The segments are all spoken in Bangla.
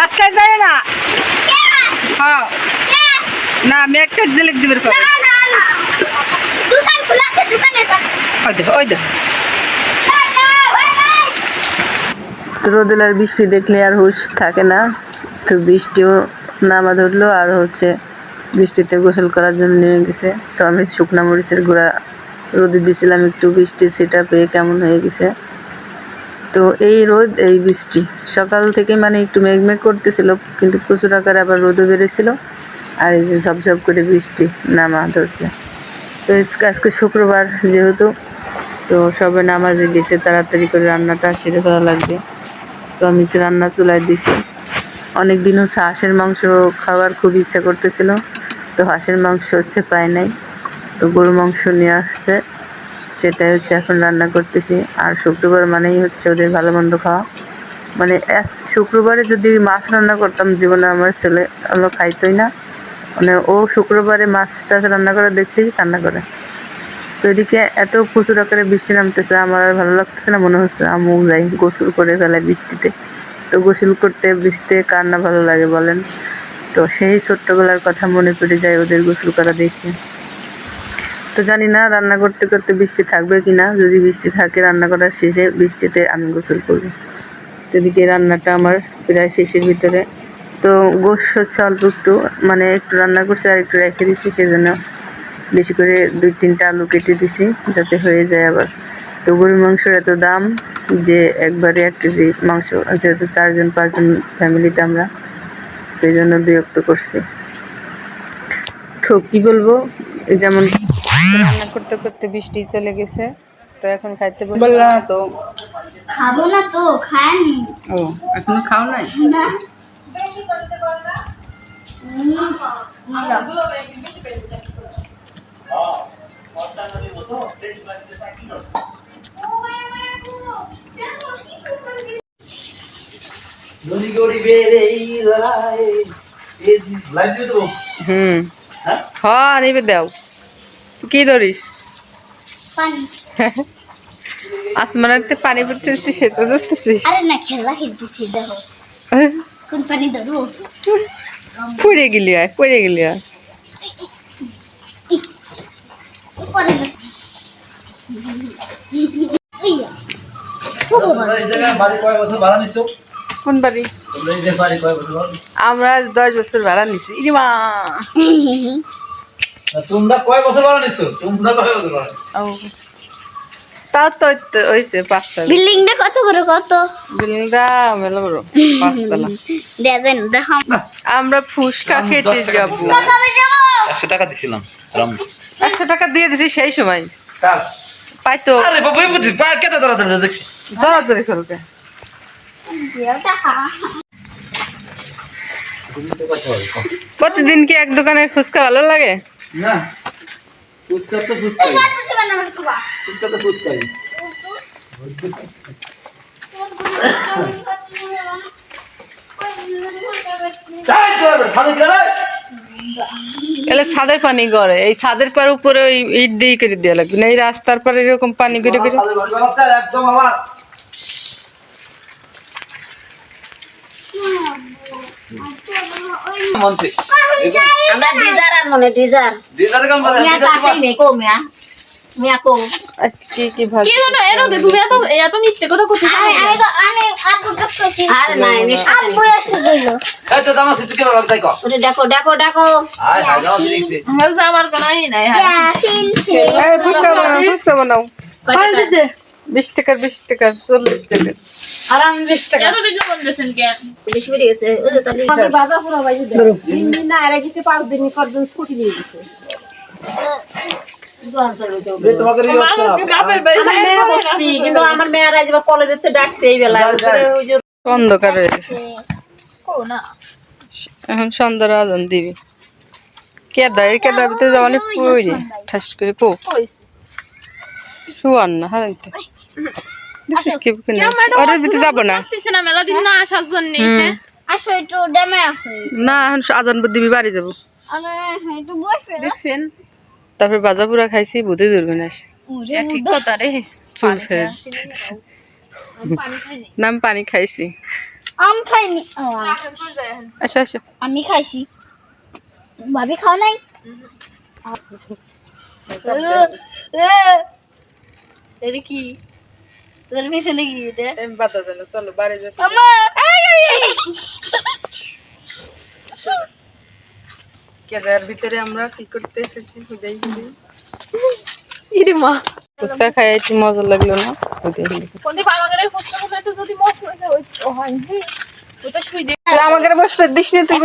রাস্তায় যায় না? হ্যাঁ। না, আমি একটা জেলেক দিবের পাবো দোকান খোলা আছে দোকানে যান। ওই দে ওই রোদেল আর বৃষ্টি দেখলে আর হুশ থাকে না। তো বৃষ্টিও নামা ধরলো আর হচ্ছে বৃষ্টিতে গোসল করার জন্য নেমে গেছে। তো আমি শুকনা মরিচের গুঁড়া রোদে দিয়েছিলাম একটু বৃষ্টি সেটা পেয়ে কেমন হয়ে গেছে। তো এই রোদ, এই বৃষ্টি। সকাল থেকে মানে একটু মেঘমেঘ করতেছিল, কিন্তু প্রচুর আকারে আবার রোদও বেরোছিল আর এই যে ঝপঝপ করে বৃষ্টি নামা ধরছে। তো আজকে শুক্রবার যেহেতু, তো সবে নামাজে গেছে, তাড়াতাড়ি করে রান্নাটা সেরে ফেলা লাগবে। তো আমি একটু রান্না চুলায় দিছি। অনেক দিন হচ্ছে হাঁসের মাংস খাওয়ার খুব ইচ্ছা করতেছিল। তো হাঁসের মাংস হচ্ছে পায় নাই। তো গরু মাংস নিয়ে আসছে। সেটাই হচ্ছে এখন রান্না করতেছি। আর শুক্রবার মানেই হচ্ছে ওদের ভালো মন্দ খাওয়া। মানে শুক্রবারে যদি মাছ রান্না করতাম, জীবনে আমার ছেলে হলো খাইতোই না। মানে ও শুক্রবারে মাছ টাছ রান্না করে দেখলেই কান্না করে। তো এদিকে এত প্রচুর আকারে বৃষ্টি নামতেছে, আমার আর ভালো লাগতেছে না, মনে হচ্ছে আমু যাই গোসল করে ফেলায় বৃষ্টিতে। তো গোসল করতে, বৃষ্টিতে কার না ভালো লাগে বলেন? তো সেই ছোট্টবেলার কথা মনে পড়ে যায় ওদের গোসল করা দেখে। তো জানি না রান্না করতে করতে বৃষ্টি থাকবে কি না যদি বৃষ্টি থাকে রান্না করার শেষে বৃষ্টিতে আমি গোসল করব। এদিকে রান্নাটা আমার প্রায় শেষের ভিতরে। তো গোশ হচ্ছে অল্প একটু মানে একটু রান্না করছি আর একটু রেখে দিছি, সেজন্য বেশি করে দুই তিনটা আলু কেটে দিছি, যাতে হয়ে যায় আবার। তো গরুর মাংসের এত দাম যে একবারে এক কেজি মাংস, যেহেতু চারজন, পাঁচজন ফ্যামিলিতে আমরা, তো এই জন্য দুই করছি। তো কী বলব যেমন রান্না করতে করতে বৃষ্টি চলে গেছে তো এখন খাইতে বললাম তো খাব না তো খায়নি ও এখনও খাও নাই? না। হুম। হ্যাঁ নিবে দাও। কি ধরিস? পানি। আসমানাতে পানি পড়তে তুই সেটা ধরতেছিস আরে না খেলা খেলতেছি দেখো। কোন পানি ধরবো? পড়ে গেলি আয় পড়ে গেলি আয়। কোন বাড়ি? আমরা দশ বছর ভাড়া নিছি। ইরে মা তোমরা কয় বছর ভাড়া নিচ্ছ তোমরা কয় বছর ভাড়া? তাও তো তো পাঁচটা বিল্ডিংটা কত বড় কত? বিল্ডিংটা মেলা বড় পাঁচতলা। দেখেন দেখো আমরা ফুসকা খেতে যাব। একশো টাকা দিছিলাম একশো টাকা দিয়ে দিছি সেই সময়। পাইতো আরে বাবা বুঝছি পা কেটে ধরা ধরে দেখছি। প্রতিদিন কি এক দোকানের ফুচকা ভালো লাগে? না ফুচকা তো ফুচকাই। খাবা ফুচকা তো ফুচকাই। এলে ছাদের পানি করে এই ছাদের পার উপরে ওই ইট দিয়ে করে দেওয়া লাগবে। না এই রাস্তার পরে এরকম পানি করে করে একদম আমার আমরা ডিজার আর মনে ডিজার। দিদার কাম বাদে মিয়া কাছেই নেই কো মিয়া। মিয়া কো আজকে কি কি ভালো আমি আমি তো আমি আপু কাজ করছি আরে না আমি আপু এসে দিল এই তো দামা সিটি কেন লাগতাই কো? ওরে দেখো দেখো দেখো। আয় হাই এই বানাও বানাও। বিশ টাকার বিশ টাকার চল্লিশ টাকার। আর আমি বিশ টাকা। বেশি বেড়ে গেছে। ওই তাহলে অন্ধকার হয়ে গেছে। এখন সন্ধ্যার আজান দিবি। কেদার এই কেদার ভিতরে যাওয়ানি পড়ি ঠাস করে কো। শুয়ান না হারাই তো। দেখিস কি কিনে ওর ভিতরে যাব না। হুম। আসো একটু ডেমে আসো। না এখন আজান দিবি বাড়ি যাব। আরে তারপর বাজা পুরা খাইছি বুধে ধরবে না। ঠিক কথা রে। চুল নাম পানি খাইছি। আম খাইনি। আসো আসো। আমি খাইছি। ভাবি খাও নাই? এটা কি তোর পিছনে কি এটা বাতা জানো চলো বাড়ি যাই আমা এই এই এই কেদার ভিতরে আমরা কি করতে এসেছি খুদাই খুদাই ইরে মা ফুচকা খাই একটু মজা লাগল না খুদাই আমাকে বসবে দিস নি তুই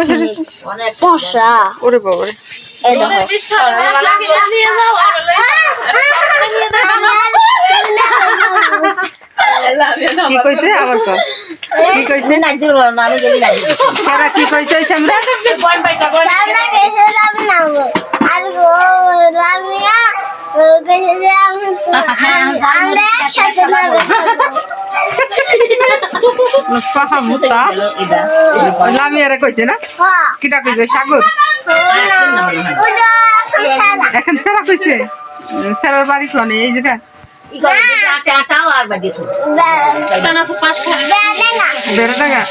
বসে ওরে দেখো কি কইছে আবার কর কি কইছে সারা কি কইছে আমরা লামিয়ারে কইছে না কিটা কইছে সাগর এখন সারা কইছে সারার বাড়ি কোনে এই যেটা দেড় টাকা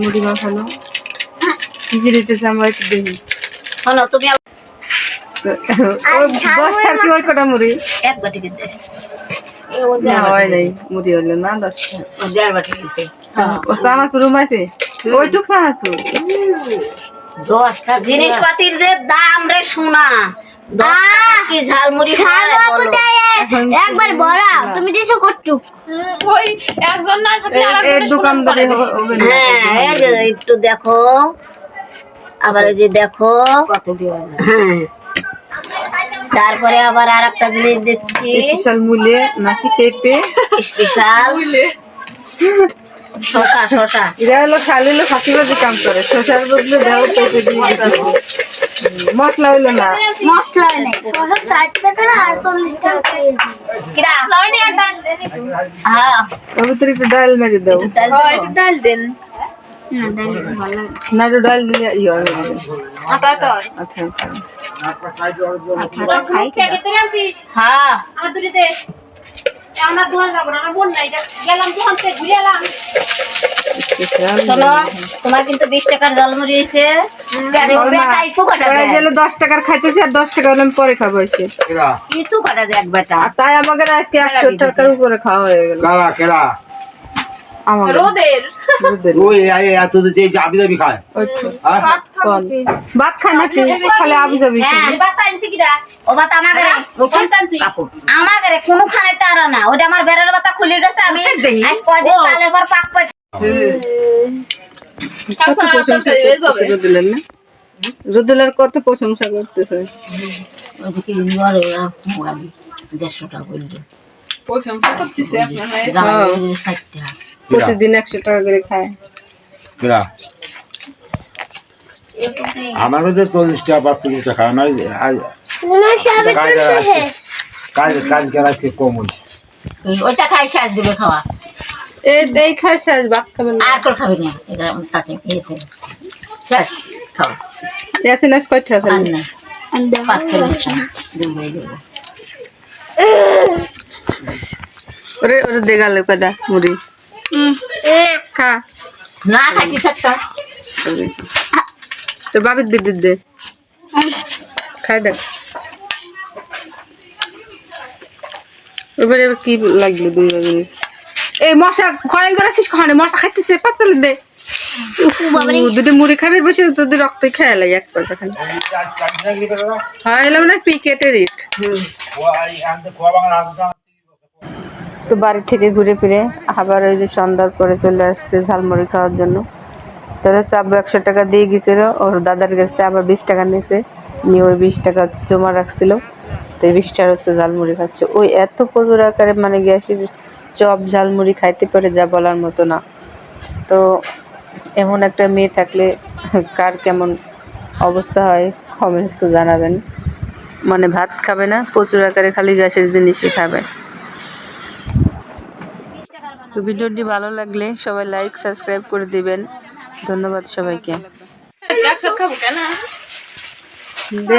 মুড়ি মাখানো। কি কি দিতেছে আমরা একটু দেখি। হলো তুমি দশটার কি ওই কটা মুড়ি। এক বাটি দিতে। না হয় নাই। মুড়ি হইল না দশটা দেড় বাটি দিতে। ও সানাসুর মাইপে। ওইটুক সানাসুর দশটা জিনিসপাতির যে দাম রে সোনা। কি ঝালমুড়ি একবার বড়া তুমি দিছো দোকানদারে হবে না। হ্যাঁ এই হ্যাঁ একটু দেখো। আবার ওই যে দেখো। হ্যাঁ। তারপরে আবার আর একটা জিনিস দেখছি। স্পেশাল মূল্যে নাকি পেঁপে? স্পেশাল। শশা শশা। এরা হলো খালি হলো ফাঁকিবাজি কাম করে শসার বদলে দেও পেঁপে দিয়ে। হুম, মশলা হইল না। মশলা নেই। ষাট টাকা আর চল্লিশ টাকা হ্যাঁ। ওর ভিতরে একটু ডাল মেরে দাও। ডাল দেন। না একটু ডাল দিলে ইয়ে হবে। আচ্ছা আচ্ছা। খাই হ্যাঁ। আমার দুটিতে। আমার দোকান যাব না আমার নাই গেলাম দোকান থেকে ঘুরে এলাম। শোনো তোমার কিন্তু বিশ টাকার দশ টাকার খাইতেছি আর দশ টাকা হলে পরে খাব এসে। কিছু কাটা দেখ বেটা। তাই আমাকে আজকে একশো টাকার উপরে খাওয়া হয়ে গেল। রোদের। ওই এত যে যাবি যাবি খায়। ওই তো। হ্যাঁ? কোন? ভাত খায় নাকি? খালি আবি যাবি হ্যাঁ বাতা আনছি কিরা? ও বাত আমাকে রে কোনটা আনছি। কোনো খানে তারা না। ওটা আমার বেড়ার বাতা খুলে গেছে আমি। আজ কয়দিন চালের পর পাক পাই কত প্রশংসা করতেছে? না? রোদেলের কত প্রশংসা করতেছে? দেড়শো টাকা প্রশংসা করতেছে আপনার হ্যাঁ। প্রতিদিন একশো টাকা করে খায়। কেরা আমার কাছে চল্লিশ টাকা পাঁচচল্লিশ টাকা আমার কাজ কাজ কাজ করাচ্ছে কম হয়েছে ওইটা খাই শেষ দিবে খাওয়া। এই এই খায় শেষ ভাত খাবেন না। আর তোর খাবি না। এটা আমার সাথে খেয়েছে শেষ খাওয়া। ইয়াসিন আজ কয়টা আর না পাঁচ খেলে দেবো। দেবো ওরে ওরে দেগালে কয়টা মুড়ি। খা। না খাইছি সাতটা। তোর বাবির দিদি দে। খাই দেখ এবারে এবার কি লাগল দুই বাবির? এই মশা খয়েল ধরেছিস খানে মশা খাইতেছে পাতলে দে। দুটো মুড়ি খাবি বসে তোদের রক্ত খেয়ে লাগে এক কথা খালি হ্যাঁ এলাম না পিকেটের ইট। তো বাড়ি থেকে ঘুরে ফিরে আবার ওই যে সন্ধ্যার পরে চলে আসছে ঝালমুড়ি খাওয়ার জন্য। তোর আব্বু একশো টাকা দিয়ে গেছিল, ওর দাদার কাছ আবার বিশ টাকা নিয়েছে। নিয়ে ওই বিশ টাকা হচ্ছে জমা রাখছিল। তো এই বিশ হচ্ছে ঝালমুড়ি খাচ্ছে। ওই এত প্রচুর আকারে মানে গ্যাসের চপ, ঝালমুড়ি খাইতে পারে যা বলার মতো না। তো এমন একটা মেয়ে থাকলে কার কেমন অবস্থা হয় কমেন্টস জানাবেন। মানে ভাত খাবে না, প্রচুর আকারে খালি গ্যাসের জিনিসই খাবে। তো ভিডিওটি ভালো লাগলে সবাই লাইক সাবস্ক্রাইব করে দিবেন। ধন্যবাদ সবাইকে। দে